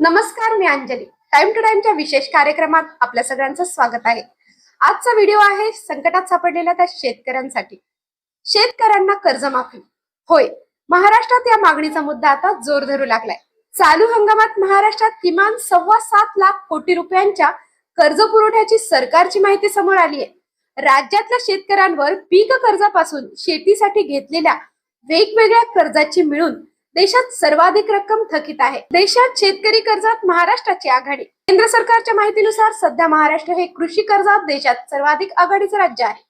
नमस्कार मी Anjali. Time to टाइमच्या विशेष कार्यक्रमात आपल्या सगळ्यांचं स्वागत आहे. आजचा व्हिडिओ आहे संकटात सापडलेल्या त्या शेतकऱ्यांसाठी. शेतकऱ्यांना कर्जमाफी. होय महाराष्ट्रात या मागणीचा मुद्दा आता जोर धरू लागलाय. चालू हंगामात महाराष्ट्रात किमान सव्वा सात लाख कोटी रुपयांच्या कर्ज पुरवठ्याची सरकारची माहिती समोर आली आहे. राज्यातल्या शेतकऱ्यांवर पीक कर्जापासून शेतीसाठी घेतलेल्या वेगवेगळ्या कर्जाची मिळून देशात सर्वाधिक रक्कम थकीत आहे. देशात शेतकरी कर्जात महाराष्ट्राची आघाडी. केंद्र सरकारच्या माहितीनुसार सध्या महाराष्ट्र हे कृषी कर्जात देशात सर्वाधिक आघाडीचे राज्य आहे.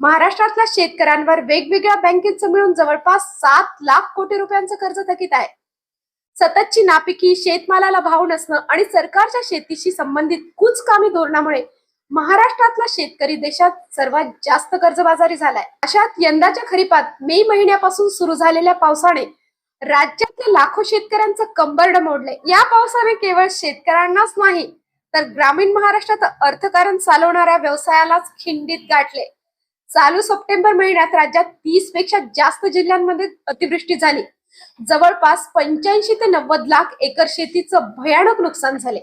महाराष्ट्रातल्या शेतकऱ्यांवर वेगवेगळ्या बँकेचं मिळून जवळपास सात लाख कोटी रुपयांचं कर्ज थकीत आहे. सततची नापिकी शेतमालाला भाव नसणं आणि सरकारच्या शेतीशी संबंधित कुचकामी धोरणामुळे महाराष्ट्रातला शेतकरी देशात सर्वात जास्त कर्जबाजारी झालाय. अशात यंदाच्या खरीपात मे महिन्यापासून सुरू झालेल्या पावसाने राज्यातल्या लाखो शेतकऱ्यांचं कंबरड मोडले या पावसाने केवळ शेतकऱ्यांनाच नाही तर ग्रामीण महाराष्ट्रात अर्थकारण चालवणाऱ्या व्यवसायालाच खिंडीत गाठले चालू सप्टेंबर महिन्यात राज्यात तीसपेक्षा जास्त जिल्ह्यांमध्ये अतिवृष्टी झाली. जवळपास पंच्याऐंशी ते नव्वद लाख एकर शेतीचं भयानक नुकसान झाले.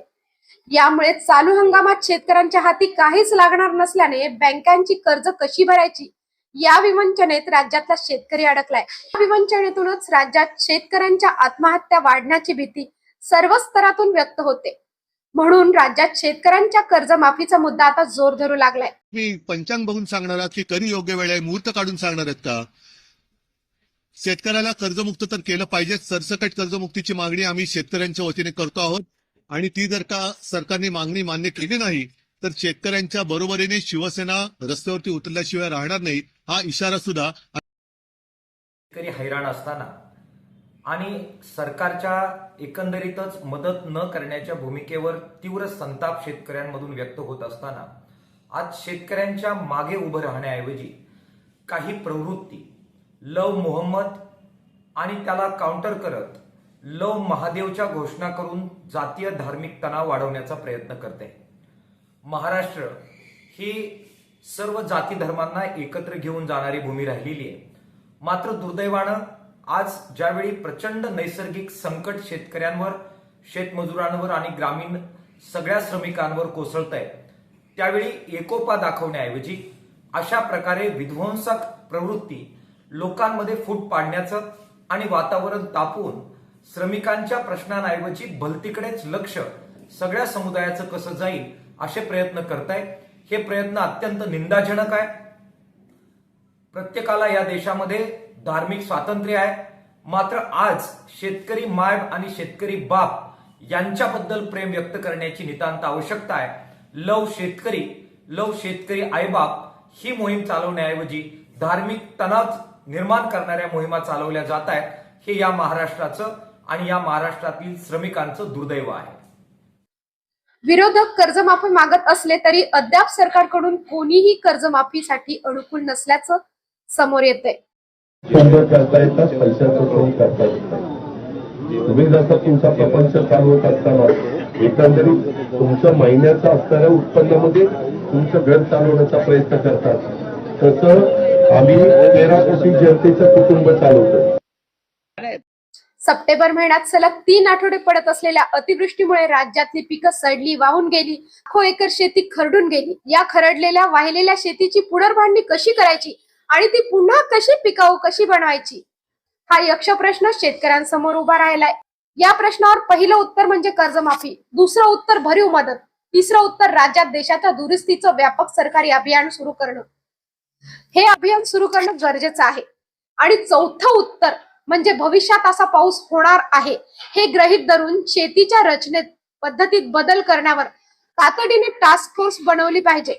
यामुळे चालू हंगामात शेतकऱ्यांच्या हाती काहीच लागणार नसल्याने बँकांची कर्ज कशी भरायची? या विवंचनेत राज्यातला शेतकरी अडकलाय. या विवंचनेतूनच राज्यात शेतकऱ्यांच्या आत्महत्या वाढण्याची भीती सर्व स्तरातून व्यक्त होते. म्हणून राज्यात शेतकऱ्यांच्या कर्जमाफीचा मुद्दा आता जोर धरू लागलाय. मी पंचांग बघून सांगणार आहात की कधी योग्य वेळ आहे मुहूर्त काढून सांगणार आहेत का? शेतकऱ्याला कर्जमुक्त तर केलं पाहिजे सरसकट कर्जमुक्तीची मागणी आम्ही शेतकऱ्यांच्या वतीने करतो आहोत. आणि ती जर का सरकारने मागणी मान्य केली नाही तर शेतकऱ्यांच्या बरोबरीने शिवसेना रस्त्यावरती उतरल्याशिवाय राहणार नाही. हा इशारा सुद्धा शेतकरी हैराण असताना आणि सरकारच्या एकंदरीतच मदत न करण्याच्या भूमिकेवर तीव्र संताप शेतकऱ्यांमधून व्यक्त होत असताना आज शेतकऱ्यांच्या मागे उभं राहण्याऐवजी काही प्रवृत्ती लव मोहम्मद आणि त्याला काउंटर करत लव महादेवच्या घोषणा करून जातीय धार्मिक तणाव वाढवण्याचा प्रयत्न करते. महाराष्ट्र ही सर्व जाती धर्मांना एकत्र घेऊन जाणारी भूमी राहिलेली आहे. मात्र दुर्दैवानं आज ज्यावेळी प्रचंड नैसर्गिक संकट शेतकऱ्यांवर शेतमजुरांवर आणि ग्रामीण सगळ्या श्रमिकांवर कोसळत आहे त्यावेळी एकोपा दाखवण्याऐवजी अशा प्रकारे विध्वंसक प्रवृत्ती लोकांमध्ये फूट पाडण्याचं आणि वातावरण तापवून श्रमिकांच्या प्रश्नांऐवजी भलतीकडेच लक्ष सगळ्या समुदायाचं कसं जाईल असे प्रयत्न करतायत हे प्रयत्न अत्यंत निंदाजनक आहे. प्रत्येकाला या देशामध्ये धार्मिक स्वातंत्र्य आहे. मात्र आज शेतकरी माय आणि शेतकरी बाप यांच्याबद्दल प्रेम व्यक्त करण्याची नितांत आवश्यकता आहे. लव शेतकरी लव शेतकरी आईबाप ही मोहीम चालवण्याऐवजी धार्मिक तणाव निर्माण करणाऱ्या मोहिमा चालवल्या जात आहेत. हे या महाराष्ट्राचं आणि या महाराष्ट्रातील श्रमिकांचं दुर्दैव आहे. विरोधक कर्जमाफी मागत असले तरी अद्याप सरकारकडून कोणीही कर्जमाफीसाठी अनुकूल नसल्याचं समोर येतंय. येत आहे तुम्ही जसं तुमचा प्रपंच चालवत असताना एकंदरीत तुमचं महिन्याचं असणाऱ्या उत्पन्नामध्ये तुमचं घर चालवण्याचा प्रयत्न करतात. तसं आम्ही तेरा कोटी जनतेचं कुटुंब चालवतो सप्टेंबर महिन्यात सलग तीन आठवडे पडत असलेल्या अतिवृष्टीमुळे राज्यातली पिकं सडली वाहून गेली लाखो एकर शेती खरडून गेली. या खरडलेल्या वाहिलेल्या शेतीची पुनर्बांधणी कशी करायची आणि ती पुन्हा कशी पिकाऊ कशी बनवायची? हा यक्ष प्रश्न शेतकऱ्यांसमोर उभा राहिलाय. या प्रश्नावर पहिलं उत्तर म्हणजे कर्जमाफी दुसरं उत्तर भरीव मदत तिसरं उत्तर राज्यात देशाच्या दुरुस्तीचं व्यापक सरकारी अभियान सुरू करणं. हे अभियान सुरू करणं गरजेचं आहे. आणि चौथं उत्तर म्हणजे भविष्यात असा पाऊस होणार आहे. हे ग्रहित धरून शेतीच्या रचनेत पद्धतीत बदल करण्यावर तातडीने टास्क फोर्स बनवली पाहिजे.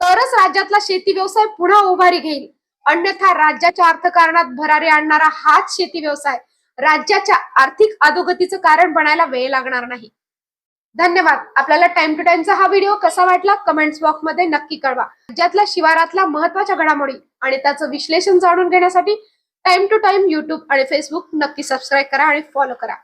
तरच राज्यातला शेती व्यवसाय पुन्हा उभारी घेईल. अन्यथा राज्याच्या अर्थकारणात भरारी आणणारा हाच शेती व्यवसाय राज्याच्या आर्थिक अधोगतीचं कारण बनायला वेळ लागणार नाही. धन्यवाद. आपल्याला टाइम टू टाइमचा हा व्हिडिओ कसा वाटला? कमेंट्स बॉक्समध्ये नक्की कळवा. राज्यातल्या शिवारातल्या महत्त्वाच्या घडामोडी आणि त्याचं विश्लेषण जाणून घेण्यासाठी टाइम टू टाइम युट्यूब आणि फेसबुक नक्की सबस्क्राईब करा आणि फॉलो करा.